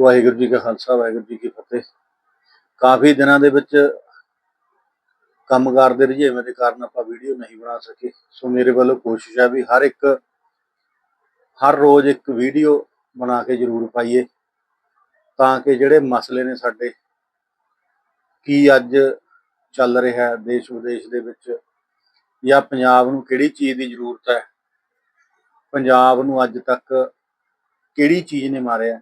ਵਾਹਿਗੁਰੂ ਜੀ ਕਾ ਖਾਲਸਾ, ਵਾਹਿਗੁਰੂ ਜੀ ਕੀ ਫਤਿਹ। ਕਾਫੀ ਦਿਨਾਂ ਦੇ ਵਿੱਚ ਕੰਮਕਾਰ ਦੇ ਰੁਝੇਵੇਂ ਦੇ ਕਾਰਨ ਆਪਾਂ ਵੀਡੀਓ ਨਹੀਂ ਬਣਾ ਸਕੇ। ਸੋ ਮੇਰੇ ਵੱਲੋਂ ਕੋਸ਼ਿਸ਼ ਹੈ ਵੀ ਹਰ ਇੱਕ, ਹਰ ਰੋਜ਼ ਇੱਕ ਵੀਡੀਓ ਬਣਾ ਕੇ ਜ਼ਰੂਰ ਪਾਈਏ, ਤਾਂ ਕਿ ਜਿਹੜੇ ਮਸਲੇ ਨੇ ਸਾਡੇ, ਕੀ ਅੱਜ ਚੱਲ ਰਿਹਾ ਹੈ ਦੇਸ਼ ਵਿਦੇਸ਼ ਦੇ ਵਿੱਚ, ਜਾਂ ਪੰਜਾਬ ਨੂੰ ਕਿਹੜੀ ਚੀਜ਼ ਦੀ ਜ਼ਰੂਰਤ ਹੈ, ਪੰਜਾਬ ਨੂੰ ਅੱਜ ਤੱਕ ਕਿਹੜੀ ਚੀਜ਼ ਨੇ ਮਾਰਿਆ।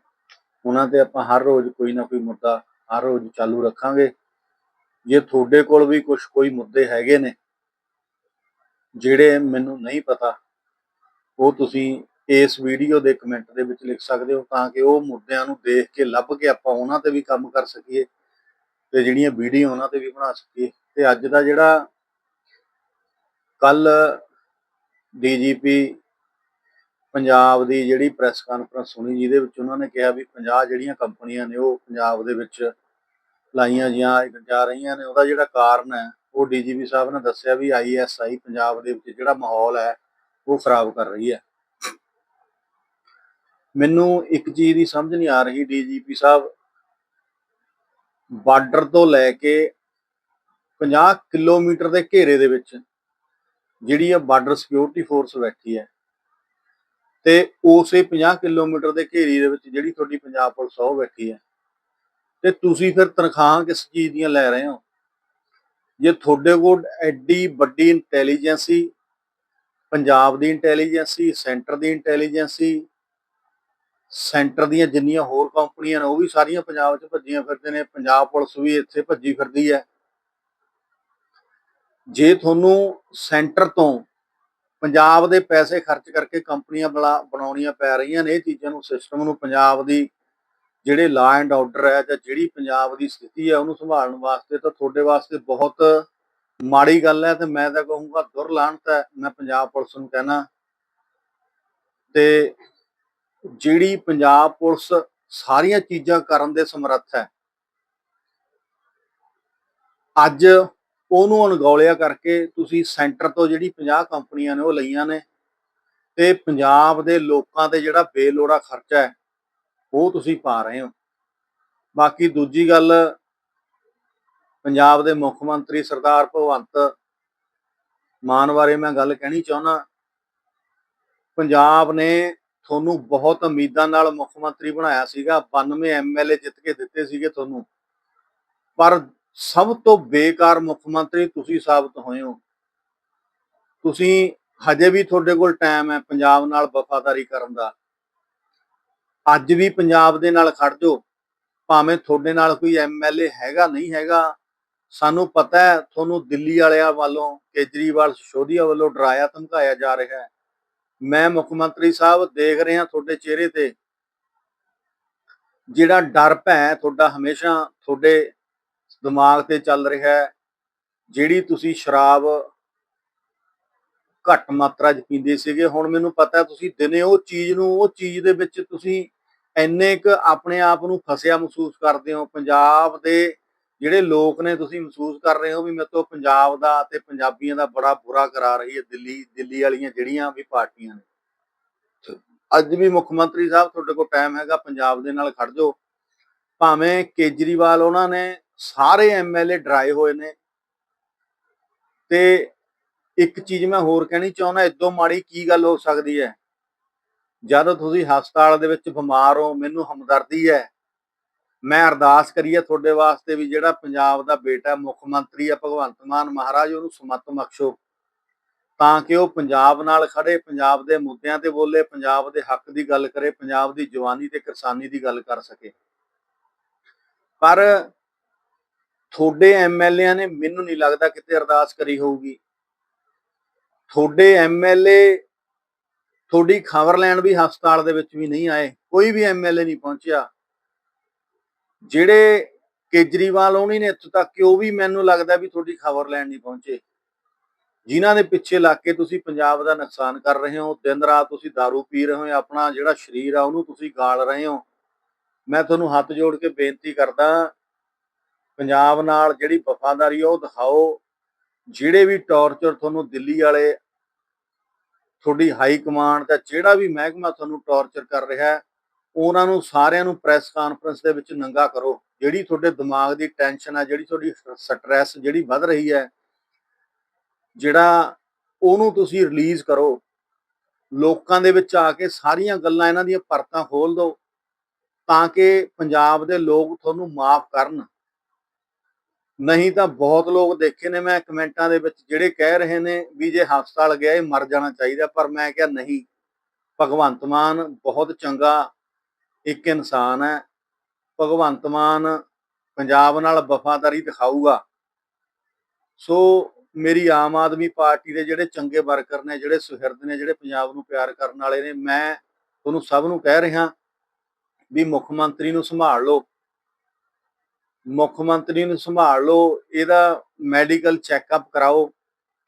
ਉਹਨਾਂ ਤੇ ਆਪਾਂ ਹਰ ਰੋਜ਼ ਕੋਈ ਨਾ ਕੋਈ ਮੁੱਦਾ ਹਰ ਰੋਜ਼ ਚਾਲੂ ਰੱਖਾਂਗੇ। ਜੇ ਤੁਹਾਡੇ ਕੋਲ ਵੀ ਕੁਝ ਕੋਈ ਮੁੱਦੇ ਹੈਗੇ ਨੇ, ਜਿਹੜੇ ਮੈਨੂੰ ਨਹੀਂ ਪਤਾ, ਉਹ ਤੁਸੀਂ ਇਸ ਵੀਡੀਓ ਦੇ ਕਮੈਂਟ ਦੇ ਵਿੱਚ ਲਿਖ ਸਕਦੇ ਹੋ ਤਾਂ ਕਿ ਉਹ ਮੁੱਦਿਆਂ ਨੂੰ ਦੇਖ ਕੇ ਲੱਭ ਕੇ ਆਪਾਂ ਉਹਨਾਂ ਤੇ ਵੀ ਕੰਮ ਕਰ ਸਕੀਏ ਤੇ ਜਿਹੜੀਆਂ ਵੀਡੀਓ ਉਹਨਾਂ ਤੇ ਵੀ ਬਣਾ ਸਕੀਏ। ਤੇ ਅੱਜ ਦਾ ਜਿਹੜਾ ਕੱਲ ਡੀਜੀਪੀ ਪੰਜਾਬ ਦੀ ਜਿਹੜੀ ਪ੍ਰੈਸ ਕਾਨਫਰੰਸ ਸੁਣੀ ਜਿਹਦੇ ਵਿੱਚ ਉਹਨਾਂ ਨੇ ਕਿਹਾ ਵੀ 50 ਜਿਹੜੀਆਂ ਕੰਪਨੀਆਂ ਨੇ, ਉਹ ਪੰਜਾਬ ਦੇ ਵਿੱਚ ਲਾਈਆਂ ਜਾਂ ਜਾ ਰਹੀਆਂ ਨੇ। ਉਹਦਾ ਜਿਹੜਾ ਕਾਰਨ ਹੈ, ਉਹ ਡੀਜੀਪੀ ਸਾਹਿਬ ਨੇ ਦੱਸਿਆ ਵੀ ਆਈਐਸਆਈ ਪੰਜਾਬ ਦੇ ਵਿੱਚ ਜਿਹੜਾ ਮਾਹੌਲ ਹੈ, ਉਹ ਖਰਾਬ ਕਰ ਰਹੀ ਹੈ। ਮੈਨੂੰ ਇੱਕ ਚੀਜ਼ ਦੀ ਸਮਝ ਨਹੀਂ ਆ ਰਹੀ ਡੀਜੀਪੀ ਸਾਹਿਬ। ਬਾਰਡਰ ਤੋਂ ਲੈ ਕੇ 50 ਕਿਲੋਮੀਟਰ ਦੇ ਘੇਰੇ ਦੇ ਵਿੱਚ ਜਿਹੜੀ ਆ ਬਾਰਡਰ ਸਿਕਿਉਰਿਟੀ ਫੋਰਸ ਬੈਠੀ ਹੈ ਤੇ ਉਸੇ 50 ਕਿਲੋਮੀਟਰ ਦੇ ਘੇਰੀ ਦੇ ਵਿੱਚ ਜਿਹੜੀ ਤੁਹਾਡੀ ਪੰਜਾਬ ਪੁਲਿਸ ਉਹ ਬੈਠੀ ਹੈ ਤੇ ਤੁਸੀਂ ਫਿਰ ਤਨਖਾਹਾਂ ਕਿਸ ਚੀਜ਼ ਦੀਆਂ ਲੈ ਰਹੇ ਹੋ? ਜੇ ਤੁਹਾਡੇ ਕੋਲ ਐਡੀ ਵੱਡੀ ਇੰਟੈਲੀਜੈਂਸੀ, ਪੰਜਾਬ ਦੀ ਇੰਟੈਲੀਜੈਂਸੀ, ਸੈਂਟਰ ਦੀ ਇੰਟੈਲੀਜੈਂਸੀ, ਸੈਂਟਰ ਦੀਆਂ ਜਿੰਨੀਆਂ ਹੋਰ ਕੰਪਨੀਆਂ ਨੇ, ਉਹ ਵੀ ਸਾਰੀਆਂ ਪੰਜਾਬ 'ਚ ਭੱਜੀਆਂ ਫਿਰਦੇ ਨੇ, ਪੰਜਾਬ ਪੁਲਿਸ ਵੀ ਇੱਥੇ ਭੱਜੀ ਫਿਰਦੀ ਹੈ। ਜੇ ਤੁਹਾਨੂੰ ਸੈਂਟਰ ਤੋਂ ਪੰਜਾਬ ਦੇ ਪੈਸੇ ਖਰਚ ਕਰਕੇ ਕੰਪਨੀਆਂ ਬਣਾਉਣੀਆਂ ਪੈ ਰਹੀਆਂ ਨੇ, ਇਹ ਚੀਜ਼ਾਂ ਨੂੰ ਸਿਸਟਮ ਨੂੰ ਪੰਜਾਬ ਦੀ ਜਿਹੜੇ ਲਾ ਐਂਡ ਆਰਡਰ ਹੈ ਜਾਂ ਜਿਹੜੀ ਪੰਜਾਬ ਦੀ ਸਥਿਤੀ ਹੈ ਉਹਨੂੰ ਸੰਭਾਲਣ ਵਾਸਤੇ ਤਾਂ ਤੁਹਾਡੇ ਵਾਸਤੇ ਬਹੁਤ ਮਾੜੀ ਗੱਲ ਹੈ ਤੇ ਮੈਂ ਤਾਂ ਕਹੂੰਗਾ ਦੁਰਲਾਹਨਤ ਹੈ। ਮੈਂ ਪੰਜਾਬ ਪੁਲਿਸ ਨੂੰ ਕਹਿਣਾ। ਤੇ ਜਿਹੜੀ ਪੰਜਾਬ ਪੁਲਿਸ ਸਾਰੀਆਂ ਚੀਜ਼ਾਂ ਕਰਨ ਦੇ ਸਮਰੱਥ ਹੈ। ਅੱਜ ਉਹਨੂੰ ਅਣਗੌਲਿਆ ਕਰਕੇ ਤੁਸੀਂ ਸੈਂਟਰ ਤੋਂ ਜਿਹੜੀ 50 ਕੰਪਨੀਆਂ ਨੇ ਉਹ ਲਈਆਂ ਨੇ ਤੇ ਪੰਜਾਬ ਦੇ ਲੋਕਾਂ ਤੇ ਜਿਹੜਾ ਬੇਲੋੜਾ ਖਰਚਾ ਹੈ, ਉਹ ਤੁਸੀਂ ਪਾ ਰਹੇ ਹੋ। ਬਾਕੀ ਦੂਜੀ ਗੱਲ, ਪੰਜਾਬ ਦੇ ਮੁੱਖ ਮੰਤਰੀ ਸਰਦਾਰ ਭਗਵੰਤ ਮਾਨ ਬਾਰੇ ਮੈਂ ਗੱਲ ਕਹਿਣੀ ਚਾਹੁੰਦਾ। ਪੰਜਾਬ ਨੇ ਤੁਹਾਨੂੰ ਬਹੁਤ ਉਮੀਦਾਂ ਨਾਲ ਮੁੱਖ ਮੰਤਰੀ ਬਣਾਇਆ ਸੀਗਾ 92 ਐਮਐਲਏ ਜਿੱਤ ਕੇ ਦਿੱਤੇ ਸੀਗੇ ਤੁਹਾਨੂੰ। ਪਰ ਸਭ ਤੋਂ ਬੇਕਾਰ ਮੁੱਖ ਮੰਤਰੀ ਤੁਸੀਂ ਸਾਬਤ ਹੋਏ ਹੋ। ਤੁਸੀਂ ਹਜੇ ਵੀ ਤੁਹਾਡੇ ਕੋਲ ਟਾਈਮ ਹੈ ਪੰਜਾਬ ਨਾਲ ਵਫਾਦਾਰੀ ਕਰਨ ਦਾ। ਅੱਜ ਵੀ ਪੰਜਾਬ ਦੇ ਨਾਲ ਖੜ ਜਾਓ। ਭਾਵੇਂ ਤੁਹਾਡੇ ਨਾਲ ਕੋਈ ਐਮਐਲਏ ਹੈਗਾ, ਨਹੀਂ ਹੈਗਾ, ਸਾਨੂੰ ਪਤਾ ਹੈ, ਤੁਹਾਨੂੰ ਦਿੱਲੀ ਵਾਲਿਆਂ ਵੱਲੋਂ, ਕੇਜਰੀਵਾਲ ਸ਼ੋਧੀਆ ਵੱਲੋਂ ਡਰਾਇਆ, ਧਮਕਾਇਆ ਜਾ ਰਿਹਾ ਹੈ। ਮੈਂ ਮੁੱਖ ਮੰਤਰੀ ਸਾਹਿਬ ਦੇਖ ਰਿਹਾ ਤੁਹਾਡੇ ਚਿਹਰੇ ਤੇ। ਜਿਹੜਾ ਡਰ ਭੈ ਤੁਹਾਡਾ ਹਮੇਸ਼ਾ ਤੁਹਾਡੇ ਦਿਮਾਗ ਤੇ ਚੱਲ ਰਿਹਾ ਹੈ, ਜਿਹੜੀ ਤੁਸੀਂ ਸ਼ਰਾਬ ਘੱਟ ਮਾਤਰਾ 'ਚ ਪੀਂਦੇ ਸੀਗੇ, ਹੁਣ ਮੈਨੂੰ ਪਤਾ ਤੁਸੀਂ ਦਿਨੇ ਉਹ ਚੀਜ਼ ਨੂੰ, ਉਹ ਚੀਜ਼ ਦੇ ਵਿੱਚ ਤੁਸੀਂ ਇੰਨੇ ਕ ਆਪਣੇ ਆਪ ਨੂੰ ਫਸਿਆ ਮਹਿਸੂਸ ਕਰਦੇ ਹੋ, ਪੰਜਾਬ ਦੇ ਜਿਹੜੇ ਲੋਕ ਨੇ ਤੁਸੀਂ ਮਹਿਸੂਸ ਕਰ ਰਹੇ ਹੋ ਵੀ ਮੇਰੇ ਤੋਂ ਪੰਜਾਬ ਦਾ ਤੇ ਪੰਜਾਬੀਆਂ ਦਾ ਬੜਾ ਬੁਰਾ ਕਰਾ ਰਹੀ ਹੈ, ਦਿੱਲੀ ਦਿੱਲੀ ਵਾਲੀਆਂ ਜਿਹੜੀਆਂ ਵੀ ਪਾਰਟੀਆਂ ਨੇ। ਅੱਜ ਵੀ ਮੁੱਖ ਮੰਤਰੀ ਸਾਹਿਬ ਤੁਹਾਡੇ ਕੋਲ ਟਾਈਮ ਹੈਗਾ, ਪੰਜਾਬ ਦੇ ਨਾਲ ਖੜ ਜਾਓ। ਭਾਵੇਂ ਕੇਜਰੀਵਾਲ ਉਹਨਾਂ ਨੇ ਸਾਰੇ ਐਮਐਲਏ ਡਰਾਏ ਹੋਏ ਨੇ। ਤੇ ਇੱਕ ਚੀਜ਼ ਮੈਂ ਹੋਰ ਕਹਿਣੀ ਚਾਹੁੰਦਾ ਇਦੋਂ ਮਾੜੀ ਕੀ ਗੱਲ ਹੋ ਸਕਦੀ ਹੈ? ਜਦੋਂ ਤੁਸੀਂ ਹਸਪਤਾਲ ਦੇ ਵਿੱਚ ਬਿਮਾਰ ਹੋ, ਮੈਨੂੰ ਹਮਦਰਦੀ ਹੈ। ਮੈਂ ਅਰਦਾਸ ਕਰੀਏ ਤੁਹਾਡੇ ਵਾਸਤੇ ਵੀ ਜਿਹੜਾ ਪੰਜਾਬ ਦਾ ਬੇਟਾ ਮੁੱਖ ਮੰਤਰੀ ਹੈ, ਭਗਵੰਤ ਮਾਨ ਮਹਾਰਾਜ, ਉਹਨੂੰ ਸਮਤ ਬਖਸ਼ੋ। ਤਾਂ ਕਿ ਉਹ ਪੰਜਾਬ ਨਾਲ ਖੜੇ ਪੰਜਾਬ ਦੇ ਮੁੱਦਿਆਂ ਤੇ ਬੋਲੇ, ਪੰਜਾਬ ਦੇ ਹੱਕ ਦੀ ਗੱਲ ਕਰੇ, ਪੰਜਾਬ ਦੀ ਜਵਾਨੀ ਤੇ ਕਿਸਾਨੀ ਦੀ ਗੱਲ ਕਰ ਸਕੇ। ਪਰ ਤੁਹਾਡੇ ਐਮਐਲਏ ਨੇ ਮੈਨੂੰ ਨਹੀਂ ਲੱਗਦਾ ਕਿਤੇ ਅਰਦਾਸ ਕਰੀ ਹੋਊਗੀ। ਤੁਹਾਡੇ ਐਮਐਲਏ ਤੁਹਾਡੀ ਖਬਰ ਲੈਣ ਵੀ ਹਸਪਤਾਲ ਦੇ ਵਿੱਚ ਵੀ ਨਹੀਂ ਆਏ, ਕੋਈ ਵੀ ਐਮਐਲਏ ਨਹੀਂ ਪਹੁੰਚਿਆ। ਜਿਹੜੇ ਕੇਜਰੀਵਾਲ ਉਹਨੀ ਨੇ ਇੱਥੋਂ ਤੱਕ ਕਿ ਉਹ ਵੀ ਮੈਨੂੰ ਲੱਗਦਾ ਵੀ ਤੁਹਾਡੀ ਖਬਰ ਲੈਣ ਨਹੀਂ ਪਹੁੰਚੇ। ਜਿਨ੍ਹਾਂ ਦੇ ਪਿੱਛੇ ਲੱਗ ਕੇ ਤੁਸੀਂ ਪੰਜਾਬ ਦਾ ਨੁਕਸਾਨ ਕਰ ਰਹੇ ਹੋ, ਦਿਨ ਰਾਤ ਤੁਸੀਂ दारू ਪੀ ਰਹੇ ਹੋ, ਆਪਣਾ ਜਿਹੜਾ ਸਰੀਰ ਆ ਉਹਨੂੰ ਤੁਸੀਂ ਗਾਲ ਰਹੇ ਹੋ। ਮੈਂ ਤੁਹਾਨੂੰ ਹੱਥ ਜੋੜ ਕੇ ਬੇਨਤੀ ਕਰਦਾ ਪੰਜਾਬ ਨਾਲ ਜਿਹੜੀ ਵਫਾਦਾਰੀ ਆ, ਉਹ ਦਿਖਾਓ। ਜਿਹੜੇ ਵੀ ਟੌਰਚਰ ਤੁਹਾਨੂੰ ਦਿੱਲੀ ਵਾਲੇ, ਤੁਹਾਡੀ ਹਾਈ ਕਮਾਂਡ ਦਾ ਜਿਹੜਾ ਵੀ ਮਹਿਕਮਾ ਤੁਹਾਨੂੰ ਟੌਰਚਰ ਕਰ ਰਿਹਾ, ਉਹਨਾਂ ਨੂੰ ਸਾਰਿਆਂ ਨੂੰ ਪ੍ਰੈਸ ਕਾਨਫਰੰਸ ਦੇ ਵਿੱਚ ਨੰਗਾ ਕਰੋ। ਜਿਹੜੀ ਤੁਹਾਡੇ ਦਿਮਾਗ ਦੀ ਟੈਨਸ਼ਨ ਆ, ਜਿਹੜੀ ਤੁਹਾਡੀ ਸਟ੍ਰੈਸ ਜਿਹੜੀ ਵੱਧ ਰਹੀ ਹੈ, ਜਿਹੜਾ ਉਹਨੂੰ ਤੁਸੀਂ ਰਿਲੀਜ਼ ਕਰੋ। ਲੋਕਾਂ ਦੇ ਵਿੱਚ ਆ ਕੇ ਸਾਰੀਆਂ ਗੱਲਾਂ ਇਹਨਾਂ ਦੀਆਂ ਪਰਤਾਂ ਖੋਲ ਦਿਓ, ਤਾਂ ਕਿ ਪੰਜਾਬ ਦੇ ਲੋਕ ਤੁਹਾਨੂੰ ਮਾਫ ਕਰਨ। ਨਹੀਂ ਤਾਂ ਬਹੁਤ ਲੋਕ ਦੇਖੇ ਨੇ, ਮੈਂ ਕਮੈਂਟਾਂ ਦੇ ਵਿੱਚ ਜਿਹੜੇ ਕਹਿ ਰਹੇ ਨੇ ਵੀ ਜੇ ਹਸਪਤਾਲ ਗਿਆ ਇਹ ਮਰ ਜਾਣਾ ਚਾਹੀਦਾ, ਪਰ ਮੈਂ ਕਿਹਾ ਨਹੀਂ। ਭਗਵੰਤ ਮਾਨ ਬਹੁਤ ਚੰਗਾ ਇੱਕ ਇਨਸਾਨ ਹੈ। ਭਗਵੰਤ ਮਾਨ ਪੰਜਾਬ ਨਾਲ ਵਫਾਦਾਰੀ ਦਿਖਾਊਗਾ। ਸੋ ਮੇਰੀ ਆਮ ਆਦਮੀ ਪਾਰਟੀ ਦੇ ਜਿਹੜੇ ਚੰਗੇ ਵਰਕਰ ਨੇ, ਜਿਹੜੇ ਸੁਹਿਰਦ ਨੇ, ਜਿਹੜੇ ਪੰਜਾਬ ਨੂੰ ਪਿਆਰ ਕਰਨ ਵਾਲੇ ਨੇ, ਮੈਂ ਤੁਹਾਨੂੰ ਸਭ ਨੂੰ ਕਹਿ ਰਿਹਾ ਵੀ ਮੁੱਖ ਮੰਤਰੀ ਨੂੰ ਸੰਭਾਲ ਲਓ। ਮੁੱਖ ਮੰਤਰੀ ਨੂੰ ਸੰਭਾਲ ਲਓ, ਇਹਦਾ ਮੈਡੀਕਲ ਚੈੱਕਅਪ ਕਰਾਓ,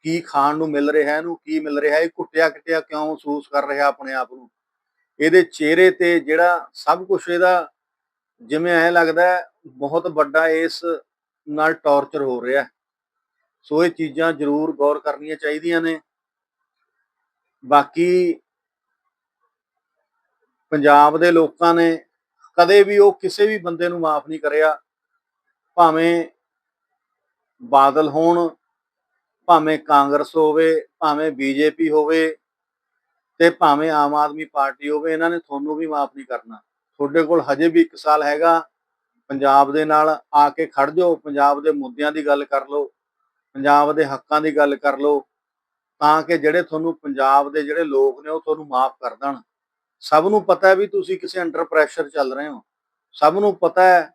ਕੀ ਖਾਣ ਨੂੰ ਮਿਲ ਰਿਹਾ, ਇਹਨੂੰ ਕੀ ਮਿਲ ਰਿਹਾ, ਇਹ ਕੁੱਟਿਆ ਕਿਟਿਆ ਕਿਉਂ ਮਹਿਸੂਸ ਕਰ ਰਿਹਾ ਆਪਣੇ ਆਪ ਨੂੰ? ਇਹਦੇ ਚਿਹਰੇ ਤੇ ਜਿਹੜਾ ਸਭ ਕੁਝ ਇਹਦਾ ਜਿਵੇਂ ਐ ਲੱਗਦਾ ਬਹੁਤ ਵੱਡਾ ਇਸ ਨਾਲ ਟੌਰਚਰ ਹੋ ਰਿਹਾ ਸੋ ਇਹ ਚੀਜ਼ਾਂ ਜ਼ਰੂਰ ਗੌਰ ਕਰਨੀਆਂ ਚਾਹੀਦੀਆਂ ਨੇ। ਬਾਕੀ ਪੰਜਾਬ ਦੇ ਲੋਕਾਂ ਨੇ ਕਦੇ ਵੀ ਉਹ ਕਿਸੇ ਵੀ ਬੰਦੇ ਨੂੰ ਮਾਫ ਨਹੀਂ ਕਰਿਆ। ਭਾਵੇਂ ਬਾਦਲ ਹੋਣ, ਭਾਵੇਂ ਕਾਂਗਰਸ ਹੋਵੇ, ਭਾਵੇਂ ਬੀਜੇਪੀ ਹੋਵੇ ਤੇ ਭਾਵੇਂ ਆਮ ਆਦਮੀ ਪਾਰਟੀ ਹੋਵੇ, ਇਹਨਾਂ ਨੇ ਤੁਹਾਨੂੰ ਵੀ ਮਾਫ ਨਹੀਂ ਕਰਨਾ। ਤੁਹਾਡੇ ਕੋਲ ਹਜੇ ਵੀ 1 ਸਾਲ ਹੈਗਾ। ਪੰਜਾਬ ਦੇ ਨਾਲ ਆ ਕੇ ਖੜ ਜਾਓ, ਪੰਜਾਬ ਦੇ ਮੁੱਦਿਆਂ ਦੀ ਗੱਲ ਕਰ ਲਓ, ਪੰਜਾਬ ਦੇ ਹੱਕਾਂ ਦੀ ਗੱਲ ਕਰ ਲਓ, ਤਾਂ ਕਿ ਜਿਹੜੇ ਤੁਹਾਨੂੰ ਪੰਜਾਬ ਦੇ ਜਿਹੜੇ ਲੋਕ ਨੇ ਉਹ ਤੁਹਾਨੂੰ ਮਾਫ ਕਰ ਦੇਣ। ਸਭ ਨੂੰ ਪਤਾ ਹੈ ਵੀ ਤੁਸੀਂ ਕਿਸੇ ਅੰਡਰ ਪ੍ਰੈਸ਼ਰ ਚੱਲ ਰਹੇ ਹੋ। ਸਭ ਨੂੰ ਪਤਾ ਹੈ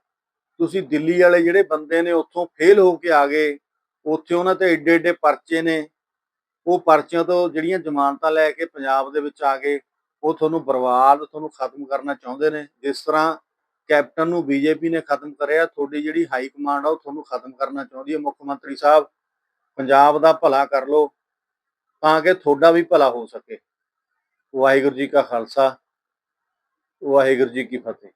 ਤੁਸੀਂ ਦਿੱਲੀ ਵਾਲੇ ਜਿਹੜੇ ਬੰਦੇ ਨੇ ਉੱਥੋਂ ਫੇਲ ਹੋ ਕੇ ਆ ਗਏ, ਉੱਥੇ ਉਹਨਾਂ ਤੇ ਏਡੇ ਏਡੇ ਪਰਚੇ ਨੇ, ਉਹ ਪਰਚਿਆਂ ਤੋਂ ਜਿਹੜੀਆਂ ਜ਼ਮਾਨਤਾਂ ਲੈ ਕੇ ਪੰਜਾਬ ਦੇ ਵਿੱਚ ਆ ਗਏ, ਉਹ ਤੁਹਾਨੂੰ ਬਰਬਾਦ, ਤੁਹਾਨੂੰ ਖਤਮ ਕਰਨਾ ਚਾਹੁੰਦੇ ਨੇ। ਜਿਸ ਤਰ੍ਹਾਂ ਕੈਪਟਨ ਨੂੰ ਬੀਜੇਪੀ ਨੇ ਖਤਮ ਕਰਿਆ, ਤੁਹਾਡੀ ਜਿਹੜੀ ਹਾਈ ਕਮਾਂਡ ਆ ਉਹ ਤੁਹਾਨੂੰ ਖਤਮ ਕਰਨਾ ਚਾਹੁੰਦੀ ਹੈ। ਮੁੱਖ ਮੰਤਰੀ ਸਾਹਿਬ, ਪੰਜਾਬ ਦਾ ਭਲਾ ਕਰ ਲੋ ਤਾਂ ਕਿ ਤੁਹਾਡਾ ਵੀ ਭਲਾ ਹੋ ਸਕੇ। ਵਾਹਿਗੁਰੂ ਜੀ ਕਾ ਖਾਲਸਾ, ਵਾਹਿਗੁਰੂ ਜੀ ਕੀ ਫਤਿਹ।